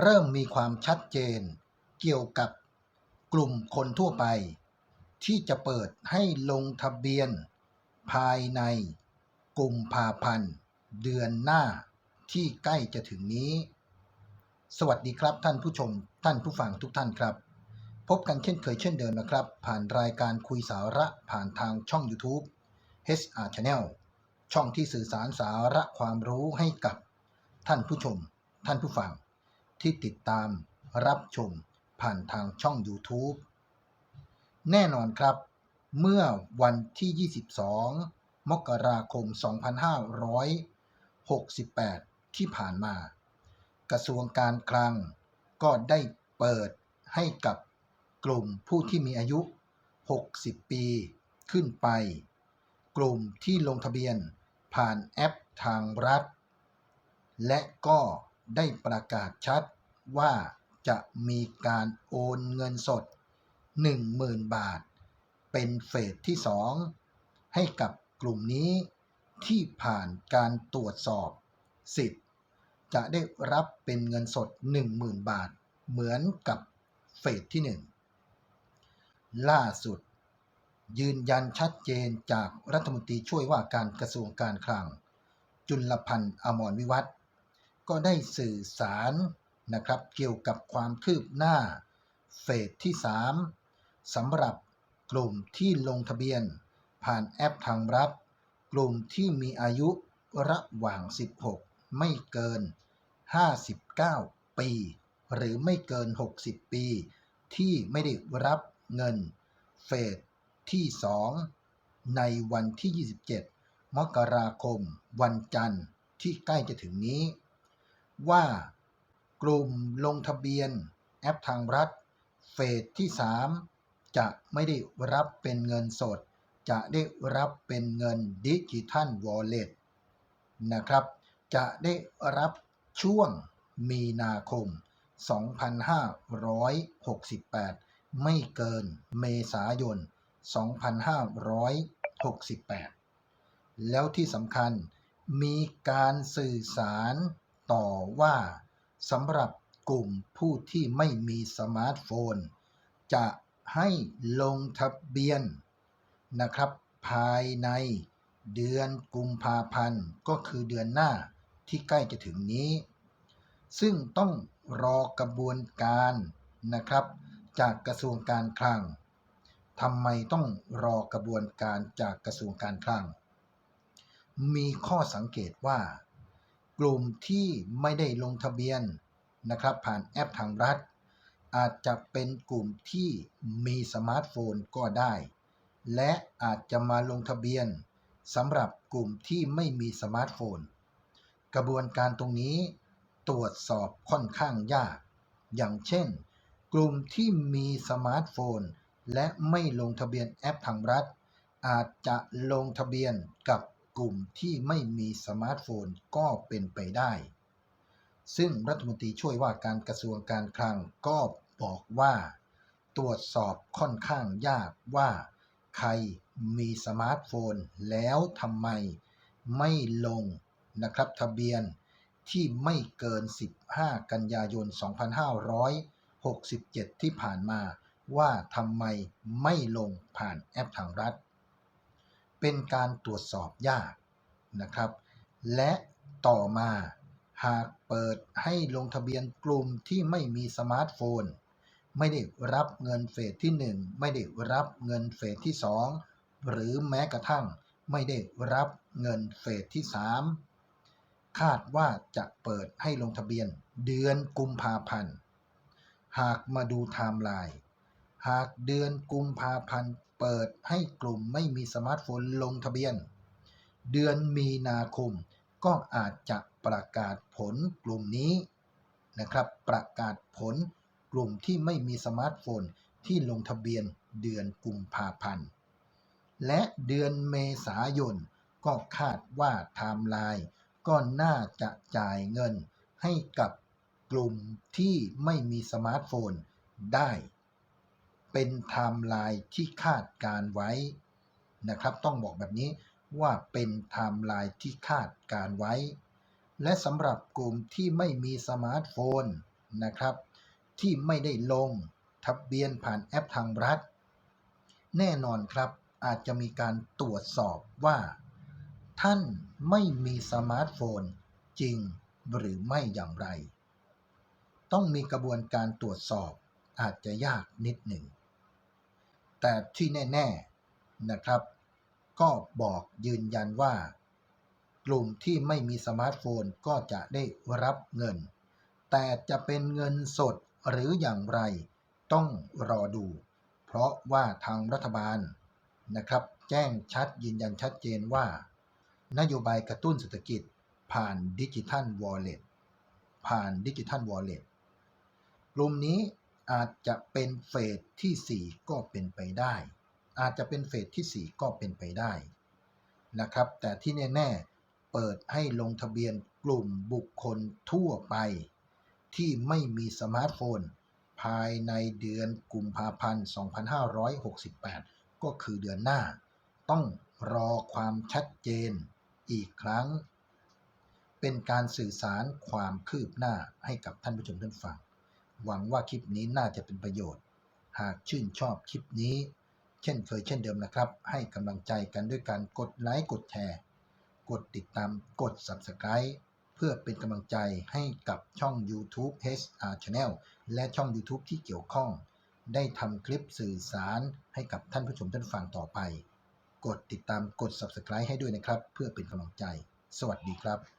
เริ่มมีความชัดเจน เกี่ยวกับกลุ่มคนทั่วไป ที่จะเปิดให้ลงทะเบียน ภายในกลุ่มภาพันธ์เดือนหน้าที่ใกล้จะถึงนี้ สวัสดีครับท่านผู้ชมท่านผู้ฟังทุกท่านครับ พบกันเช่นเคยเช่นเดิมนะครับ ผ่านรายการคุยสาระผ่านทางช่อง YouTube HR Channel ช่องที่สื่อสารสาระความรู้ให้กับท่านผู้ชม ท่านผู้ฟัง ที่ติดตามรับชมผ่านทางช่อง YouTube แน่นอนครับ เมื่อวันที่ 22 มกราคม 2568 ที่ผ่านมา กระทรวงการคลังก็ได้เปิดให้กับกลุ่มผู้ที่มีอายุ 60 ปีขึ้นไป กลุ่มที่ลงทะเบียนผ่านแอปทางรัฐ และก็ได้ประกาศชัด ว่าจะมีการโอนเงินสด 10,000 บาท เป็นเฟสที่ 2 ให้กับกลุ่มนี้ที่ผ่านการตรวจสอบสิทธิ์ จะได้รับเป็นเงินสด 10,000 บาท เหมือนกับเฟสที่ 1 ล่าสุด ยืนยันชัดเจนจากรัฐมนตรีช่วยว่าการกระทรวงการคลัง จุลพันธ์อมรวิวัฒก็ได้สื่อสาร นะครับ เกี่ยวกับความคืบหน้าเฟสที่ 3สำหรับกลุ่มที่ลงทะเบียน ผ่านแอปทางรัฐกลุ่มที่มีอายุระหว่าง 16 ไม่เกิน 59 ปี หรือไม่เกิน 60 ปี ที่ไม่ได้รับเงินเฟสที่ 2 ในวันที่ 27 มกราคม วันจันทร์ที่ใกล้จะถึงนี้ ว่า กลุ่มลงทะเบียน แอปทางรัฐ เฟสที่ 3 จะไม่ได้รับเป็นเงินสด จะได้รับเป็นเงินดิจิทัลวอลเล็ตนะครับ จะได้รับช่วงมีนาคม 2568 ไม่เกินเมษายน 2568 แล้วที่สำคัญมีการสื่อสารต่อว่า สำหรับกลุ่มผู้ที่ไม่มีสมาร์ทโฟน จะให้ลงทะเบียนนะครับ ภายในเดือนกุมภาพันธ์ก็คือเดือนหน้าที่ใกล้จะถึงนี้ ซึ่งต้องรอกระบวนการนะครับ จากกระทรวงการคลังทำไมต้องรอกระบวนการจากกระทรวงการคลัง มีข้อสังเกตว่า กลุ่มที่ไม่ได้ลงทะเบียนนะครับผ่านแอปทางรัฐ อาจจะเป็นกลุ่มที่มีสมาร์ทโฟนก็ได้ และอาจจะมาลงทะเบียนสำหรับกลุ่มที่ไม่มีสมาร์ทโฟน กระบวนการตรงนี้ตรวจสอบค่อนข้างยาก อย่างเช่น กลุ่มที่มีสมาร์ทโฟน และไม่ลงทะเบียนแอปทางรัฐ อาจจะลงทะเบียนกับ กลุ่มที่ไม่มีสมาร์ทโฟนก็เป็นไปได้ ซึ่งรัฐมนตรีช่วยว่าการกระทรวงการคลังก็บอกว่า ตรวจสอบค่อนข้างยากว่า ใครมีสมาร์ทโฟนแล้วทำไมไม่ลงนะครับทะเบียนที่ไม่เกิน 15 กันยายน 2567 ที่ผ่านมาว่าทำไมไม่ลงผ่านแอปทางรัฐ เป็นการตรวจสอบยากนะครับ และต่อมาหากเปิดให้ลงทะเบียนกลุ่มที่ไม่มีสมาร์ทโฟน ไม่ได้รับเงินเฟสที่ 1 ไม่ได้รับเงินเฟสที่ 2 หรือแม้กระทั่งไม่ได้รับเงินเฟสที่ 3 คาดว่าจะเปิดให้ลงทะเบียนเดือนกุมภาพันธ์ หากมาดูไทม์ไลน์ หากเดือนกุมภาพันธ์ เปิดให้กลุ่มไม่มีสมาร์ทโฟนลงทะเบียน เดือนมีนาคมก็อาจจะประกาศผลกลุ่มนี้นะครับ ประกาศผลกลุ่มที่ไม่มีสมาร์ทโฟนที่ลงทะเบียนเดือนกุมภาพันธ์ และเดือนเมษายนก็คาดว่าไทม์ไลน์ก็น่าจะจ่ายเงินให้กับกลุ่มที่ไม่มีสมาร์ทโฟนได้ เป็นไทม์ไลน์ที่คาดการไว้นะครับ ต้องบอกแบบนี้ว่าเป็นไทม์ไลน์ที่คาดการไว้ และสำหรับกลุ่มที่ไม่มีสมาร์ทโฟนนะครับ ที่ไม่ได้ลงทะเบียนผ่านแอปทางรัฐ แน่นอนครับอาจจะมีการตรวจสอบว่า ท่านไม่มีสมาร์ทโฟนจริงหรือไม่อย่างไร ต้องมีกระบวนการตรวจสอบอาจจะยากนิดหนึ่ง แต่ที่แน่ๆนะครับ ก็บอกยืนยันว่า กลุ่มที่ไม่มีสมาร์ทโฟนก็จะได้รับเงิน แต่จะเป็นเงินสดหรืออย่างไรต้องรอดู เพราะว่าทางรัฐบาลนะครับ แจ้งชัดยืนยันชัดเจนว่า นโยบายกระตุ้นเศรษฐกิจผ่านดิจิทัลวอลเล็ตผ่านดิจิทัลวอลเล็ตกลุ่มนี้ อาจจะเป็นเฟสที่ 4 ก็เป็นไปได้ อาจจะเป็นเฟสที่ 4 ก็เป็นไปได้นะครับ แต่ที่แน่ๆเปิดให้ลงทะเบียนกลุ่มบุคคลทั่วไป ที่ไม่มีสมาร์ทโฟน ภายในเดือนกุมภาพันธ์ 2568 ก็คือเดือนหน้า ต้องรอความชัดเจนอีกครั้ง เป็นการสื่อสารความคืบหน้าให้กับท่านผู้ชมท่านฟัง หวังว่าคลิปนี้น่าจะเป็นประโยชน์ หากชื่นชอบคลิปนี้ เช่นเคยเช่นเดิมนะครับ ให้กำลังใจกันด้วยการกดไลค์กดแชร์ กดติดตามกด Subscribe เพื่อเป็นกำลังใจให้กับช่อง YouTube HR Channel และช่อง YouTube ที่เกี่ยวข้อง ได้ทำคลิปสื่อสารให้กับท่านผู้ชมท่านฟังต่อไป กดติดตามกด Subscribe ให้ด้วยนะครับ เพื่อเป็นกำลังใจ สวัสดีครับ